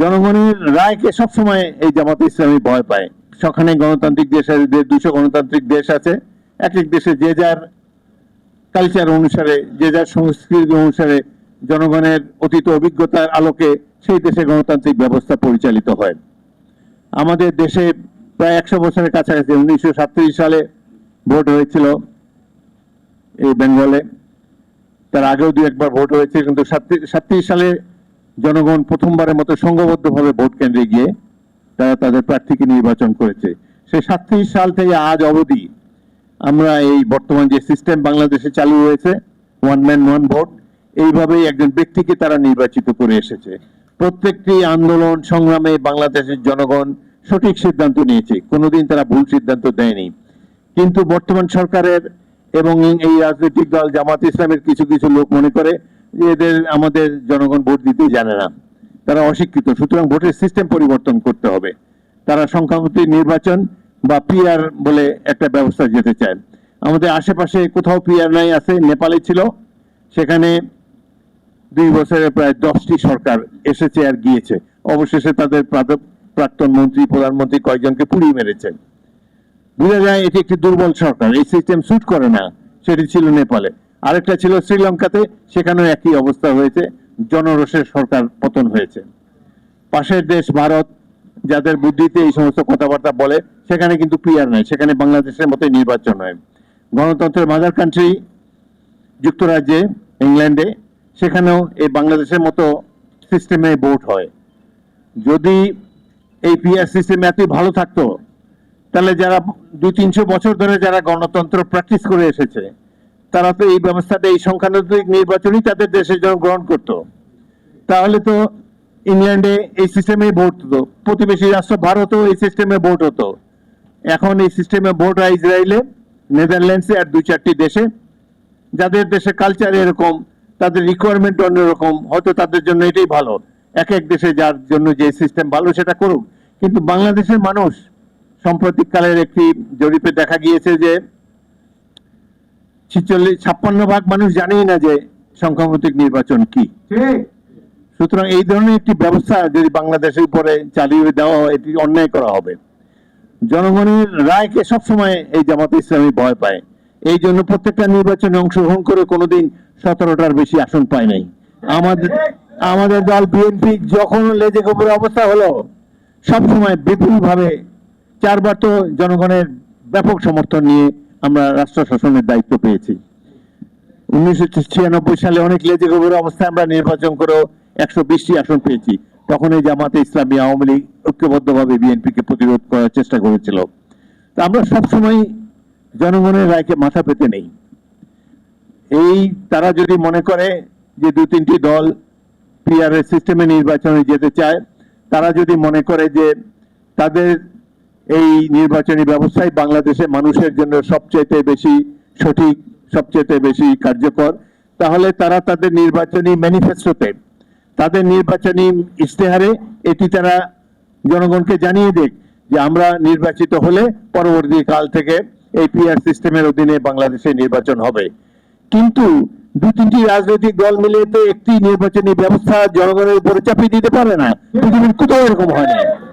জনগণের রায়কে সবসময় এই জামাতে ইসলামী ভয় পায়। সখানে গণতান্ত্রিক দেশ দুশো গণতান্ত্রিক দেশ আছে, এক এক দেশে যে যার কালচার অনুসারে, যে যার সংস্কৃতি অনুসারে জনগণের অতীত অভিজ্ঞতার আলোকে সেই দেশে গণতান্ত্রিক ব্যবস্থা পরিচালিত হয়। আমাদের দেশে প্রায় একশো বছরের কাছাকাছি, উনিশশো সাতত্রিশ সালে ভোট হয়েছিল এই বেঙ্গলে। তার আগেও দু একবার ভোট হয়েছে, কিন্তু সাতত্রিশ সালে জনগণ প্রথমবারের মতো সংঘবদ্ধভাবে ভোট কেন্দ্রে গিয়ে তারা তাদের প্রার্থীকে নির্বাচন করেছে। সেই সাতত্রিশ সাল থেকে আজ অবধি আমরা এই বর্তমান যে সিস্টেম বাংলাদেশে চালু হয়েছে ওয়ান ম্যান ওয়ান ভোট এইভাবেই একজন ব্যক্তিকে তারা নির্বাচিত করে এসেছে। প্রত্যেকটি আন্দোলন সংগ্রামে বাংলাদেশের জনগণ সঠিক সিদ্ধান্ত নিয়েছে, কোনোদিন তারা ভুল সিদ্ধান্ত দেয়নি। কিন্তু বর্তমান সরকারের এবং এই রাজনৈতিক দল জামাত ইসলামের কিছু কিছু লোক মনে করে এদের, আমাদের জনগণ ভোট দিতে জানে না। তারা অশিক্ষিত, সুতরাং ভোটের সিস্টেম পরিবর্তন করতে হবে। তারা সংখ্যামতি নির্বাচন বা পিআর বলে একটা ব্যবস্থা যেতে চায়। আমাদের আশেপাশে কোথাও পিআর নাই আছে, নেপালে ছিল। সেখানে দুই বছরে প্রায় দশটি সরকার এসেছে আর গিয়েছে। অবশেষে তাদের প্রাক্তন মন্ত্রী, প্রধানমন্ত্রী কয়েকজনকে পুড়িয়ে মেরেছেন বোঝা যায় এটি একটি দুর্বল সরকার, এই সিস্টেম সুট করে না, সেটি ছিল নেপালে। আরেকটা ছিল শ্রীলঙ্কাতে, সেখানেও একই অবস্থা হয়েছে। জনরোষের সরকার পতন হয়েছে। পাশের দেশ ভারত, যাদের বুদ্ধিতে এই সমস্ত কথাবার্তা বলে, সেখানে কিন্তু পিয়ার নয়, সেখানে বাংলাদেশের মতোই নির্বাচন হয়। গণতন্ত্রের মাদার কান্ট্রি যুক্তরাজ্যে, ইংল্যান্ডে, সেখানেও এই বাংলাদেশের মতো সিস্টেমে ভোট হয়। যদি এই পিআর সিস্টেম এতই ভালো থাকতো, তাহলে যারা দুই তিনশো বছর ধরে যারা গণতন্ত্র প্র্যাকটিস করে এসেছে তারা তো এই ব্যবস্থাটা, এই সংখ্যানুপাতিক নির্বাচনই তাদের দেশের জন্য গ্রহণ করত। তাহলে তো ইংল্যান্ডে এই সিস্টেমে ভোট হতো প্রতিবেশী রাষ্ট্র ভারতও এই সিস্টেমে ভোট হতো। এখন এই সিস্টেমে ভোট হয় ইসরায়েলে, নেদারল্যান্ডসে আর দুই চারটি দেশে। যাদের দেশে কালচার এরকম, তাদের রিকোয়ারমেন্ট অন্যরকম, হয়তো তাদের জন্য এটাই ভালো। এক এক দেশে যার জন্য যে সিস্টেম ভালো সেটা করুক। কিন্তু বাংলাদেশের মানুষ, সাম্প্রতিককালের একটি জরিপে দেখা গিয়েছে যে ছিচল্লিশ ছাপ্পান্ন ভাগ মানুষ জানেই না যে সংখ্যাগতিক নির্বাচন কি। সুতরাং এই ধরনের একটি ব্যবস্থা যদি বাংলাদেশের উপরে চালিয়ে দেওয়া হয় এটি অন্যায় করা হবে। জনগণের রায়কে সবসময় এই জামাতে ইসলামী ভয় পায়। এই জন্য প্রত্যেকটা নির্বাচনে অংশগ্রহণ করে কোনোদিন সতেরোটার বেশি আসন পায় নাই। আমাদের আমাদের দল বিএনপি যখন লেজে গোবরে অবস্থা হলো সবসময় বিপুল ভাবে চারবার তো জনগণের ব্যাপক সমর্থন নিয়ে আমরা রাষ্ট্র শাসনের দায়িত্ব পেয়েছি। উনিশশো ছিয়ানব্বই সালে অনেক লেজে গোবরে অবস্থায় আমরা নির্বাচন করে একশো বিশটি আসন পেয়েছি। তখন এই জামাতে ইসলামী আওয়ামী লীগ ঐক্যবদ্ধভাবে বিএনপিকে প্রতিরোধ করার চেষ্টা করেছিল। তা আমরা সবসময় জনগণের রায়কে মাথা পেতে নেই। এই তারা যদি মনে করে যে দু তিনটি দল পিআর সিস্টেমে নির্বাচনে যেতে চায়, তারা যদি মনে করে যে তাদের এই নির্বাচনী ব্যবস্থায় বাংলাদেশের মানুষের জন্য সবচেয়ে বেশি সঠিক সবচেয়ে বেশি কার্যকর। তাহলে তারা তাদের নির্বাচনী ম্যানিফেস্টোতে তাদের নির্বাচনী ইশতেহারে এটি তারা জনগণকে জানিয়ে দেখ যে আমরা নির্বাচিত হলে পরবর্তী কাল থেকে এই পিআর সিস্টেমের অধীনে বাংলাদেশে নির্বাচন হবে। কিন্তু দু তিনটি রাজনৈতিক দল মিলে তো একটি নির্বাচনী ব্যবস্থা জনগণের উপরে চাপিয়ে দিতে পারে না। পৃথিবীর কোথাও এরকম হয় না।